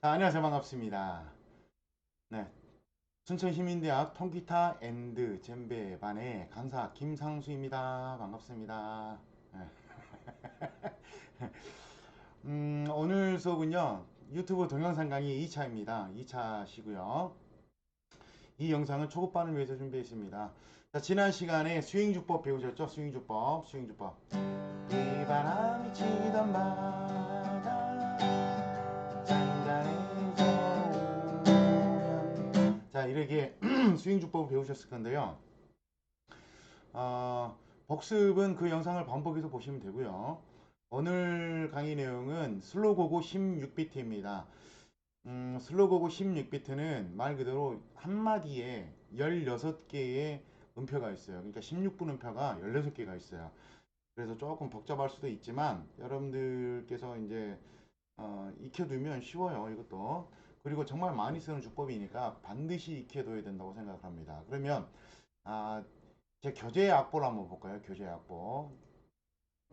자, 안녕하세요. 반갑습니다. 네. 순천 시민대학 통기타 앤드 젬베 반의 강사 김상수입니다. 반갑습니다. 네. 음, 오늘 수업은요, 유튜브 동영상 강의 2차입니다. 2차시고요. 이 영상은 초급반을 위해서 준비했습니다. 자, 지난 시간에 스윙주법 배우셨죠? 스윙주법, 스윙주법. 이 바람이 치던 바다 이렇게 스윙주법을 배우셨을 건데요. 어, 복습은 그 영상을 반복해서 보시면 되고요. 오늘 강의 내용은 슬로고고 16비트입니다. 음, 슬로고고 16비트는 말 그대로 한마디에 16개의 음표가 있어요. 그러니까 16분 음표가 16개가 있어요. 그래서 조금 복잡할 수도 있지만 여러분들께서 이제 어, 익혀두면 쉬워요 이것도 그리고 정말 많이 쓰는 주법이니까 반드시 익혀둬야 된다고 생각합니다. 그러면 아, 제 교재 악보를 한번 볼까요? 교재 악보.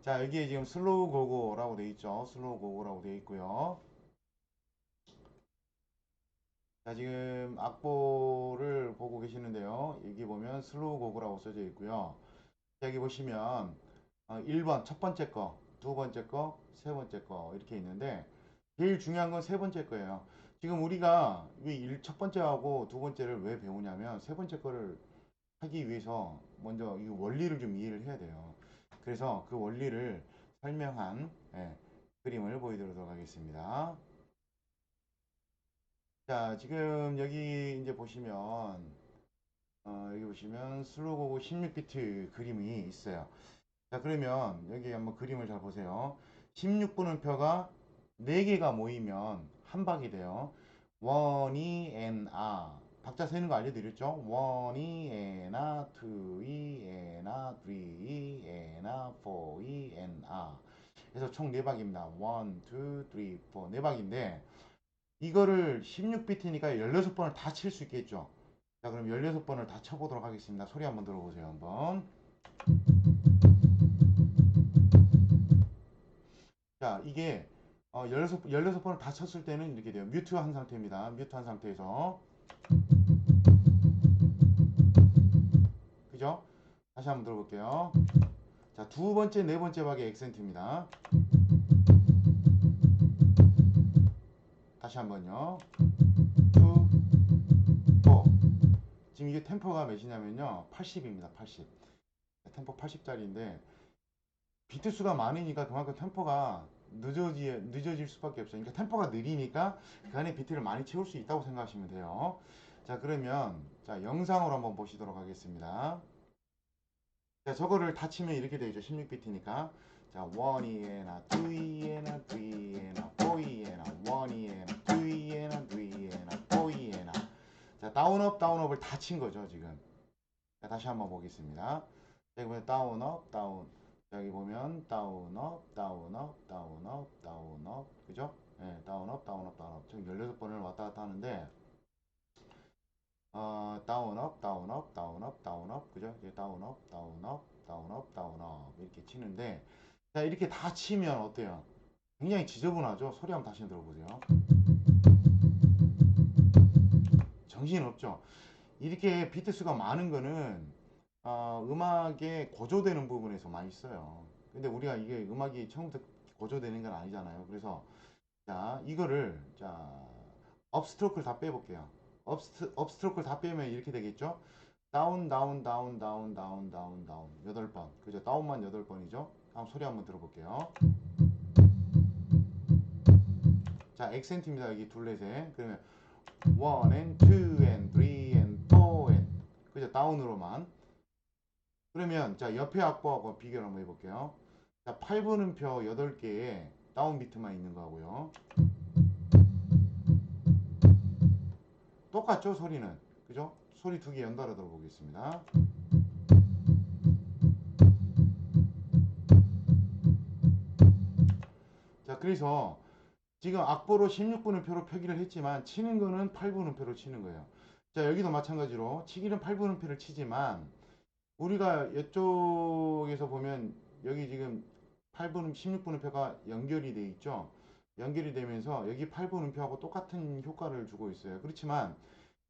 자 여기에 지금 슬로우 고고라고 되어 있죠? 슬로우 고고라고 되어 있고요. 자 지금 악보를 보고 계시는데요. 여기 보면 슬로우 고고라고 써져 있고요. 자, 여기 보시면 어, 1번 첫 번째 거, 두 번째 거, 세 번째 거 이렇게 있는데 제일 중요한 건 세 번째 거예요. 지금 우리가 이첫 번째하고 두 번째를 왜 배우냐면 세 번째 거를 하기 위해서 먼저 이 원리를 좀 이해를 해야 돼요. 그래서 그 원리를 설명한 예, 그림을 보여드리도록 하겠습니다. 자, 지금 여기 이제 보시면 어, 여기 보시면 슬로고고 16비트 그림이 있어요. 자 그러면 여기 한번 그림을 잘 보세요 16분음표가 4개가 모이면 한 박이 돼요. 1이 n 아. 박자 세는 거 알려드렸죠? 1이 n 아 2이 n 아 3이 n 아 4이 n 아. 그래서 총 4박입니다. 1, 2, 3, 4 4박인데 이거를 16비트니까 16번을 다 칠 수 있겠죠? 자 그럼 16번을 다 쳐보도록 하겠습니다. 소리 한번 들어보세요 한번. 자, 이게 어, 16, 16번을 다 쳤을 때는 이렇게 돼요. 뮤트 한 상태입니다. 뮤트 한 상태에서. 그죠? 다시 한번 들어볼게요. 자, 두 번째, 네 번째 박의 액센트입니다. 다시 한번요. 2, 4. 지금 이게 템포가 몇이냐면요. 80입니다. 80. 템포 80짜리인데 비트 수가 많으니까 그만큼 템포가 늦어지, 늦어질 수밖에 없어요. 그러니까 템포가 느리니까 그 안에 비트를 많이 채울 수 있다고 생각하시면 돼요. 자, 그러면 자 영상으로 한번 보시도록 하겠습니다. 자, 저거를 다 치면 이렇게 되죠. 16비트니까. 자, 1이에나, 2이에나, 3이에나, 4이에나, 1이에나, 2이에나, 3이에나, 4이에나. 자, 다운업, 다운업을 다 친 거죠, 지금. 자, 다시 한번 보겠습니다. 자, 이번에 다운업, 다운. 여기 보면 다운업, 다운업, 다운업, 다운업, 그죠? 예, 다운업, 다운업, 다운업. 지금 16번을 왔다 갔다 하는데 어, 다운업, 다운업, 다운업, 다운업, 그죠? 이제 다운업, 다운업, 다운업, 다운업 이렇게 치는데 자, 이렇게 다 치면 어때요? 굉장히 지저분하죠? 소리 한번 다시 들어보세요. 정신없죠? 이렇게 비트 수가 많은 거는 어, 음악에 고조되는 부분에서 많이 써요. 근데 우리가 이게 음악이 처음부터 고조되는 건 아니잖아요. 그래서 자 이거를 자 업스트로크를 다 빼볼게요. 업스트, 업스트로크를 다 빼면 이렇게 되겠죠. 다운 다운 다운 다운 다운 다운 다운 여덟 번 그죠? 다운만 여덟 번이죠. 다음 소리 한번 들어볼게요. 자 액센트입니다. 여기 둘넷에 그러면 1 and 2 and 3 and 4 and 그죠? 다운으로만 그러면 자 옆에 악보하고 비교를 한번 해볼게요. 자 8분음표 8개에 다운 비트만 있는 거고요. 똑같죠 소리는 그죠? 소리 두 개 연달아 들어보겠습니다. 자 그래서 지금 악보로 16분음표로 표기를 했지만 치는 거는 8분음표로 치는 거예요. 자 여기도 마찬가지로 치기는 8분음표를 치지만 우리가 이쪽에서 보면 여기 지금 8분, 16분음표가 연결이 돼 있죠. 연결이 되면서 여기 8분 음표하고 똑같은 효과를 주고 있어요. 그렇지만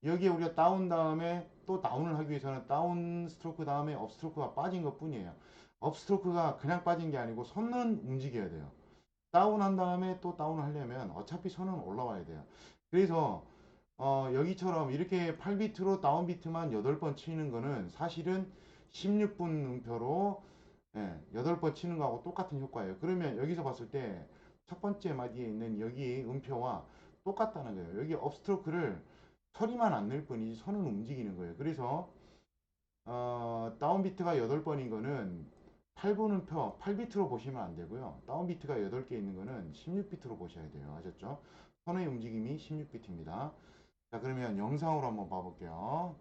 여기에 우리가 다운 다음에 또 다운을 하기 위해서는 다운 스트로크 다음에 업 스트로크가 빠진 것 뿐이에요. 업 스트로크가 그냥 빠진 게 아니고 손은 움직여야 돼요. 다운한 다음에 또 다운을 하려면 어차피 손은 올라와야 돼요. 그래서 어, 여기처럼 이렇게 8비트로 다운 비트만 8번 치는 거는 사실은 16분 음표로 예, 8번 치는 거하고 똑같은 효과예요. 그러면 여기서 봤을 때 첫 번째 마디에 있는 여기 음표와 똑같다는 거예요. 여기 업스트로크를 소리만 안 낼 뿐이지 손은 움직이는 거예요. 그래서 어, 다운 비트가 8번인 거는 8분 음표 8비트로 보시면 안 되고요. 다운 비트가 8개 있는 거는 16비트로 보셔야 돼요. 아셨죠? 손의 움직임이 16비트입니다. 자, 그러면 영상으로 한번 봐볼게요.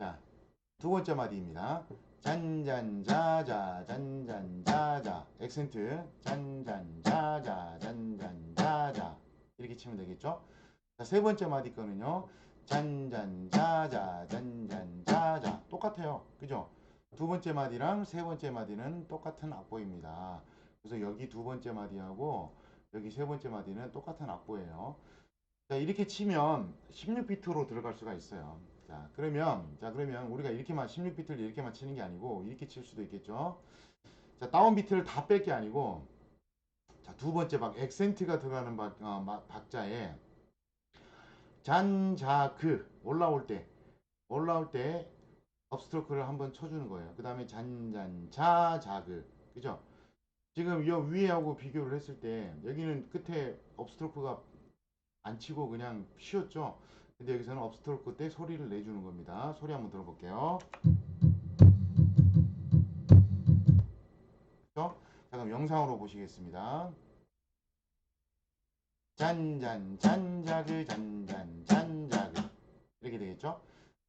자, 두 번째 마디입니다. 잔잔자자 잔잔자자 액센트 잔잔자자 잔잔자자 이렇게 치면 되겠죠? 자, 세 번째 마디 거는요. 잔잔자자 잔잔자자 똑같아요. 그죠? 두 번째 마디랑 세 번째 마디는 똑같은 악보입니다. 그래서 여기 두 번째 마디하고 여기 세 번째 마디는 똑같은 악보예요. 자, 이렇게 치면 16비트로 들어갈 수가 있어요. 자, 그러면, 자, 그러면 우리가 이렇게만, 16비트를 이렇게만 치는 게 아니고, 이렇게 칠 수도 있겠죠. 자, 다운 비트를 다 뺄 게 아니고, 자, 두 번째 박, 액센트가 들어가는 박, 어, 마- 박자에, 잔, 자, 그, 올라올 때, 올라올 때, 업스트로크를 한번 쳐주는 거예요. 그 다음에 잔, 잔, 자, 자, 그. 그죠? 지금 이 위에하고 비교를 했을 때, 여기는 끝에 업스트로크가 안 치고 그냥 쉬었죠. 근데 여기서는 업스트로크 때 소리를 내주는 겁니다. 소리 한번 들어볼게요. 그렇죠? 자 그럼 영상으로 보시겠습니다. 잔잔 잔자그 잔잔 잔자그 이렇게 되겠죠?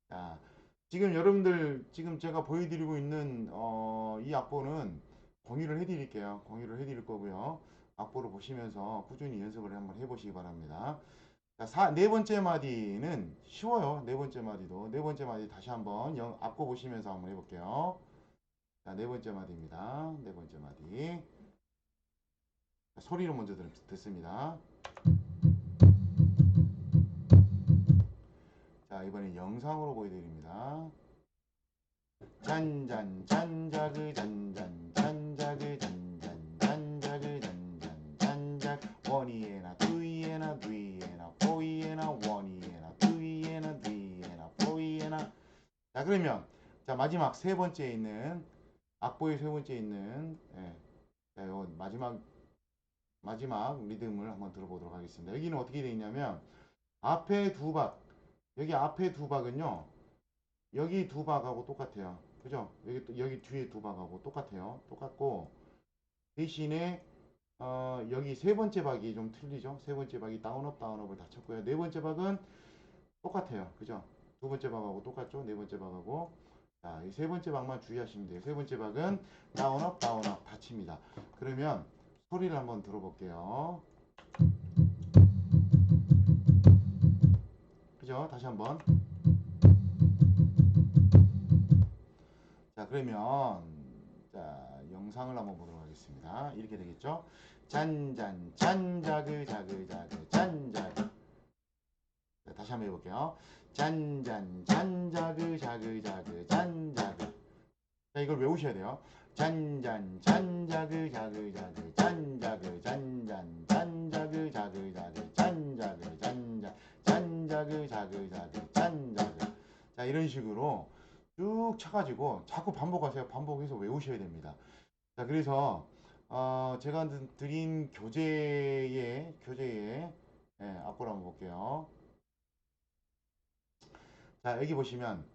자 지금 여러분들 지금 제가 보여드리고 있는 어, 이 악보는 공유를 해드릴게요. 공유를 해드릴 거고요. 악보를 보시면서 꾸준히 연습을 한번 해보시기 바랍니다. 자, 사, 네 번째 마디는 쉬워요. 네 번째 마디도. 네 번째 마디 다시 한번 영, 악보 보시면서 한번 해볼게요. 자, 네 번째 마디입니다. 네 번째 마디. 자, 소리로 먼저 듣, 듣습니다. 자, 이번엔 영상으로 보여드립니다. 잔잔 잔자그 잔잔 잔자그 잔잔 잔자그 잔잔 잔작 원이에나 두이에나 포이에나 원이에나 두이에나 두이에나 포이에나 자 그러면 자 마지막 세 번째 있는 악보의 세 번째 있는 예. 자, 요 마지막 마지막 리듬을 한번 들어보도록 하겠습니다. 여기는 어떻게 되어 있냐면 앞에 두 박 여기 앞에 두 박은요 여기 두 박하고 똑같아요. 그죠? 여기 또 여기 뒤에 두 박하고 똑같아요. 똑같고 대신에 어, 여기 세 번째 박이 좀 틀리죠? 세 번째 박이 다운업 다운업을 다 쳤고요. 네 번째 박은 똑같아요. 그죠? 두 번째 박하고 똑같죠? 네 번째 박하고 자, 이 세 번째 박만 주의하시면 돼요. 세 번째 박은 다운업 다운업 다 칩니다. 그러면 소리를 한번 들어볼게요. 그죠? 다시 한번. 자, 그러면 자, 영상을 한번 보도록 하겠습니다. 이렇게 되겠죠? 잔잔 잔자그 자그 자그 잔자그 자, 다시 한번 해볼게요. 잔잔 잔자그 자그 자그 잔자그 자, 이걸 외우셔야 돼요. 잔잔 잔자그 자그 자그 잔자그 잔잔 잔자그 자그 자그 잔자그 잔잔 잔자그 자그 자그 잔자그 자 이런 식으로 쭉 쳐가지고 자꾸 반복하세요. 반복해서 외우셔야 됩니다. 자 그래서 어, 제가 드- 드린 교재에 교재에 예, 악보를 한번 볼게요. 자 여기 보시면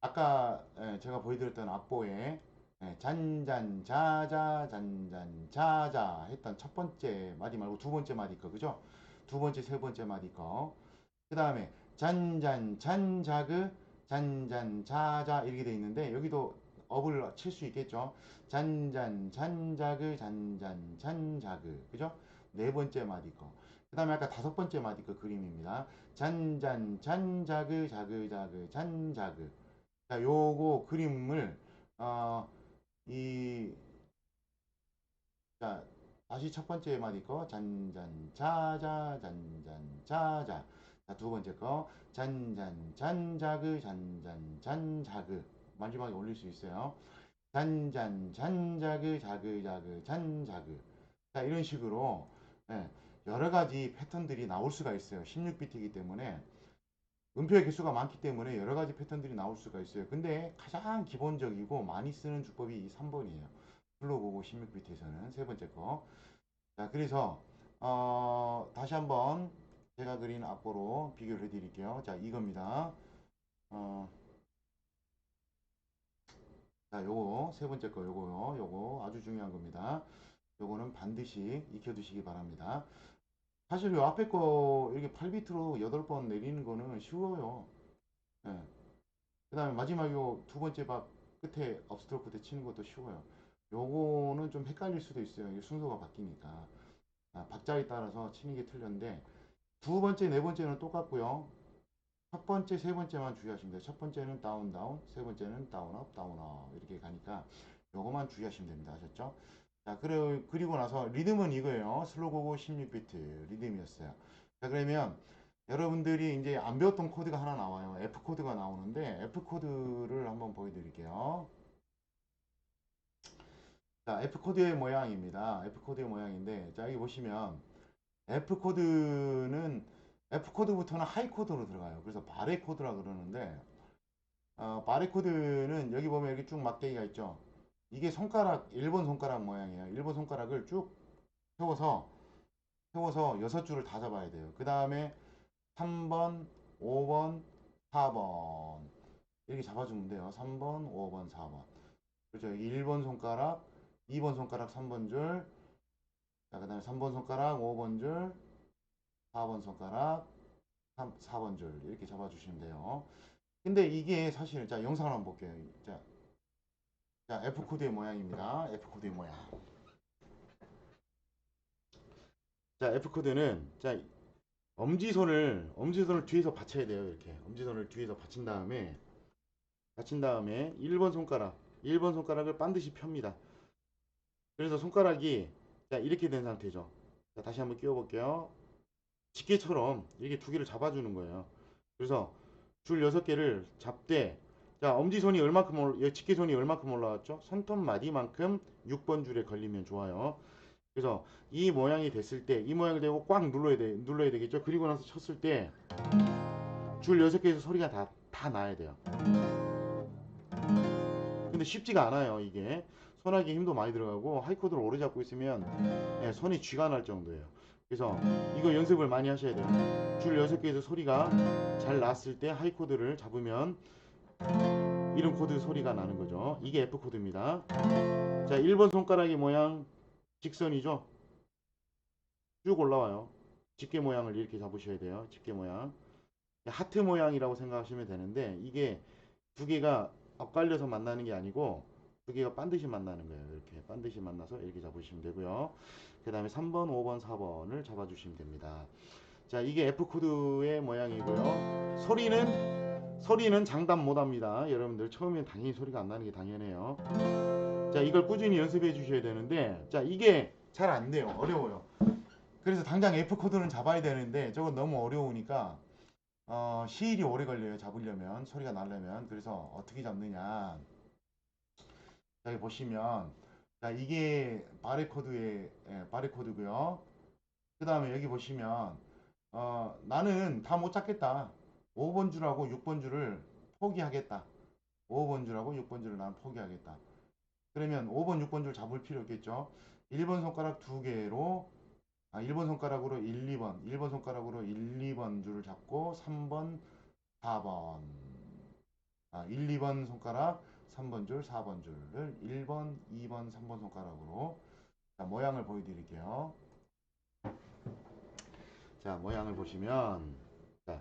아까 예, 제가 보여드렸던 악보에 예, 잔잔 자자 잔잔 자자 했던 첫 번째 마디 말고 두 번째 마디 거 그죠? 두 번째 세 번째 마디 거. 그 다음에 잔잔 잔자그 잔잔 자자 이렇게 돼 있는데 여기도 업을 칠 수 있겠죠? 잔잔 잔자그 잔잔 잔자그 그죠? 네 번째 마디 거. 그 다음에 아까 다섯 번째 마디 거 그림입니다. 잔잔 잔자그 자그 자그 잔자그 자 요거 그림을 어, 이 자, 다시 첫 번째 마디 거 잔잔 자자 잔잔 자자 자, 두 번째 거 잔잔 잔자그 잔잔 잔자그 마지막에 올릴 수 있어요. 잔잔 잔자그 자그 자그 잔자그 자 이런 식으로 예, 여러 가지 패턴들이 나올 수가 있어요. 16비트이기 때문에 음표의 개수가 많기 때문에 여러 가지 패턴들이 나올 수가 있어요. 근데 가장 기본적이고 많이 쓰는 주법이 이 3번이에요. 플로고고 16비트에서는 세 번째 거. 자, 그래서 어, 다시 한번 제가 그린 악보로 비교를 해드릴게요. 자, 이겁니다. 어, 자, 요거 세 번째 거 요거요. 요거 아주 중요한 겁니다. 요거는 반드시 익혀 두시기 바랍니다. 사실 요 앞에 거 이렇게 8비트로 8번 내리는 거는 쉬워요. 예. 그 다음에 마지막 요 두 번째 박 끝에 업스트로크 때 치는 것도 쉬워요. 요거는 좀 헷갈릴 수도 있어요. 이 순서가 바뀌니까. 아, 박자에 따라서 치는 게 틀렸는데 두 번째, 네 번째는 똑같고요. 첫 번째, 세 번째만 주의하시면 돼요. 첫 번째는 다운 다운, 세 번째는 다운 업, 다운 업 이렇게 가니까 요거만 주의하시면 됩니다. 아셨죠? 자, 그래, 그리고 나서 리듬은 이거예요. 슬로고고 16비트 리듬이었어요. 자, 그러면 여러분들이 이제 안 배웠던 코드가 하나 나와요. F 코드가 나오는데 F 코드를 한번 보여드릴게요. 자, F 코드의 모양입니다. F 코드의 모양인데, 자, 여기 보시면 F 코드는 F 코드부터는 하이 코드로 들어가요. 그래서 바레 코드라 그러는데, 어, 바레 코드는 여기 보면 이렇게 쭉 막대기가 있죠. 이게 손가락, 1번 손가락 모양이에요. 1번 손가락을 쭉 세워서, 세워서 6줄을 다 잡아야 돼요. 그 다음에 3번, 5번, 4번. 이렇게 잡아주면 돼요. 3번, 5번, 4번. 그렇죠. 여기 1번 손가락, 2번 손가락 3번 줄, 자, 그 다음에 3번 손가락 5번 줄, 4번 손가락 3, 4번 줄 이렇게 잡아주시면 돼요. 근데 이게 사실 자 영상을 한번 볼게요. 자, 자 F 코드의 모양입니다. F 코드의 모양. 자 F 코드는 자 엄지손을 엄지손을 뒤에서 받쳐야 돼요. 이렇게 엄지손을 뒤에서 받친 다음에 받친 다음에 1번 손가락 1번 손가락을 반드시 펴니다. 그래서 손가락이 자 이렇게 된 상태죠. 자 다시 한번 끼워 볼게요. 집게처럼 이렇게 두 개를 잡아주는 거예요. 그래서 줄 여섯 개를 잡되 자 엄지손이 얼마큼 올 집게손이 얼마큼 올라왔죠? 손톱 마디만큼 6번 줄에 걸리면 좋아요. 그래서 이 모양이 됐을 때 이 모양이 되고 꽉 눌러야 돼 눌러야 되겠죠. 그리고 나서 쳤을 때줄 여섯 개에서 소리가 다 다 나야 돼요. 근데 쉽지가 않아요 이게 손하기 힘도 많이 들어가고 하이코드를 오래 잡고 있으면 예, 손이 쥐가 날 정도예요 그래서 이거 연습을 많이 하셔야 돼요. 줄 6개에서 소리가 잘 났을 때 하이 코드를 잡으면 이런 코드 소리가 나는 거죠. 이게 F 코드입니다. 자 1번 손가락의 모양 직선이죠? 쭉 올라와요. 집게 모양을 이렇게 잡으셔야 돼요. 집게 모양. 하트 모양이라고 생각하시면 되는데 이게 두 개가 엇갈려서 만나는 게 아니고 두 개가 반드시 만나는 거예요. 이렇게 반드시 만나서 이렇게 잡으시면 되고요. 그 다음에 3번, 5번, 4번을 잡아주시면 됩니다. 자, 이게 F 코드의 모양이고요. 소리는 소리는 장담 못합니다. 여러분들 처음엔 당연히 소리가 안 나는 게 당연해요. 자, 이걸 꾸준히 연습해 주셔야 되는데, 자, 이게 잘 안 돼요. 어려워요. 그래서 당장 F 코드는 잡아야 되는데, 저건 너무 어려우니까 어, 시일이 오래 걸려요. 잡으려면 소리가 나려면 그래서 어떻게 잡느냐 여기 보시면 자 이게 바레코드의 예, 바레코드고요. 그 다음에 여기 보시면 어, 나는 다못 잡겠다. 5번 줄하고 6번 줄을 포기하겠다. 5번 줄하고 6번 줄을 난 포기하겠다. 그러면 5번, 6번 줄 잡을 필요 없겠죠. 1번 손가락 두 개로 아, 1번 손가락으로 1, 2번, 1번 손가락으로 1, 2번 줄을 잡고 3번, 4번. 아, 1, 2번 손가락, 3번 줄, 4번 줄을 1번, 2번, 3번 손가락으로 자, 모양을 보여드릴게요. 자, 모양을 보시면 자,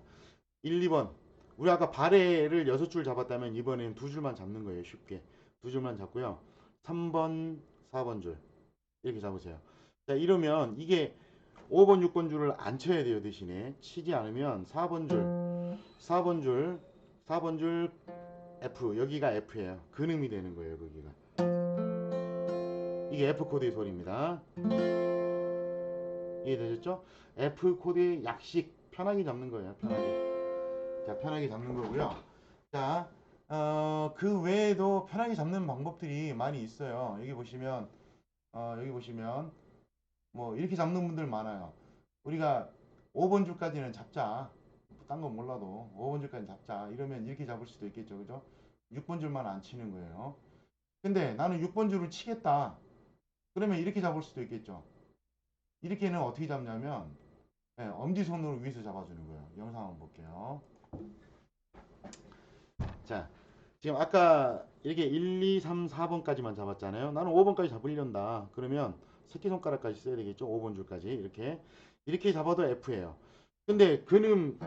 1, 2번. 우리 아까 바레를 6줄 잡았다면 이번엔 두 줄만 잡는 거예요. 쉽게. 두 줄만 잡고요. 3번, 4번 줄. 이렇게 잡으세요. 자, 이러면 이게 5번, 6번 줄을 안 쳐야 돼요. 대신에 치지 않으면 4번 줄, 4번 줄, 4번 줄 F 여기가 F예요. 근음이 되는 거예요. 거기가. 이게 F 코드의 소리입니다. 이해되셨죠? F 코드의 약식 편하게 잡는 거예요. 편하게. 자, 편하게 잡는 거고요. 자, 어, 그 외에도 편하게 잡는 방법들이 많이 있어요. 여기 보시면, 어, 여기 보시면, 뭐, 이렇게 잡는 분들 많아요. 우리가 5번 줄까지는 잡자. 딴 건 몰라도 5번 줄까지 잡자. 이러면 이렇게 잡을 수도 있겠죠. 그죠? 6번 줄만 안 치는 거예요. 근데 나는 6번 줄을 치겠다. 그러면 이렇게 잡을 수도 있겠죠. 이렇게는 어떻게 잡냐면, 네, 엄지손으로 위에서 잡아주는 거예요. 영상 한번 볼게요. 자, 지금 아까 이렇게 1, 2, 3, 4번까지만 잡았잖아요. 나는 5번까지 잡으려다. 그러면 새끼손가락까지 써야 되겠죠. 5번 줄까지. 이렇게. 이렇게 잡아도 F예요. 근데 근음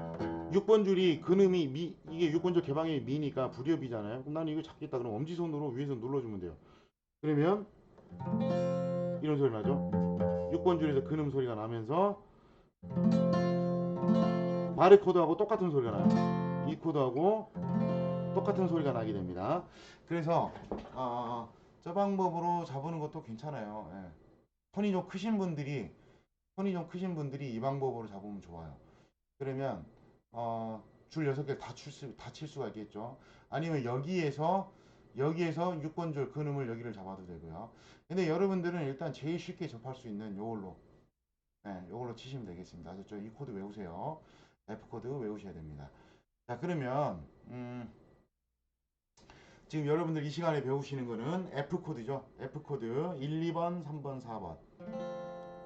6번 줄이 근음이 미, 이게 6번 줄 개방이 미니까 불협이잖아요. 그럼 나는 이거 잡겠다. 그럼 엄지손으로 위에서 눌러주면 돼요. 그러면 이런 소리 나죠. 6번 줄에서 근음 소리가 나면서 바르 코드하고 똑같은 소리가 나요. 이 코드하고 똑같은 소리가 나게 됩니다. 그래서 어, 저 방법으로 잡는 것도 괜찮아요. 예. 손이 좀 크신 분들이 손이 좀 크신 분들이 이 방법으로 잡으면 좋아요. 그러면 어, 줄 6개 다 칠 수, 다 칠 수가 있겠죠. 아니면 여기에서 여기에서 6번 줄 근음을 여기를 잡아도 되고요. 근데 여러분들은 일단 제일 쉽게 접할 수 있는 요걸로 네, 요걸로 치시면 되겠습니다. 아셨죠? 이 코드 외우세요. F 코드 외우셔야 됩니다. 자, 그러면 음, 지금 여러분들 이 시간에 배우시는 거는 F 코드죠. F 코드 1, 2번, 3번, 4번.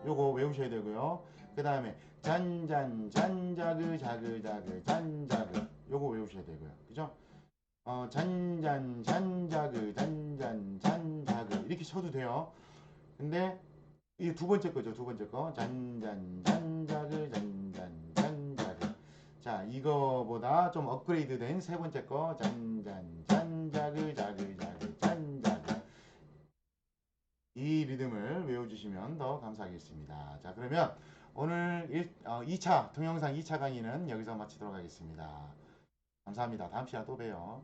요거 외우셔야 되고요. 그 다음에 잔잔 잔자그 자그 자그 잔자그 요거 외우셔야 되고요. 그죠? 어, 잔잔 잔자그 잔잔 잔자그 이렇게 쳐도 돼요. 근데 이게 두 번째 거죠. 두 번째 거 잔잔 잔자그 잔잔 잔자그 자 이거보다 좀 업그레이드 된 세 번째 거 잔잔 잔자그 자그 자그 잔자그 이 리듬을 외워주시면 더 감사하겠습니다. 자 그러면 오늘 1, 어, 2차 동영상 2차 강의는 여기서 마치도록 하겠습니다. 감사합니다. 다음 시간에 또 봬요.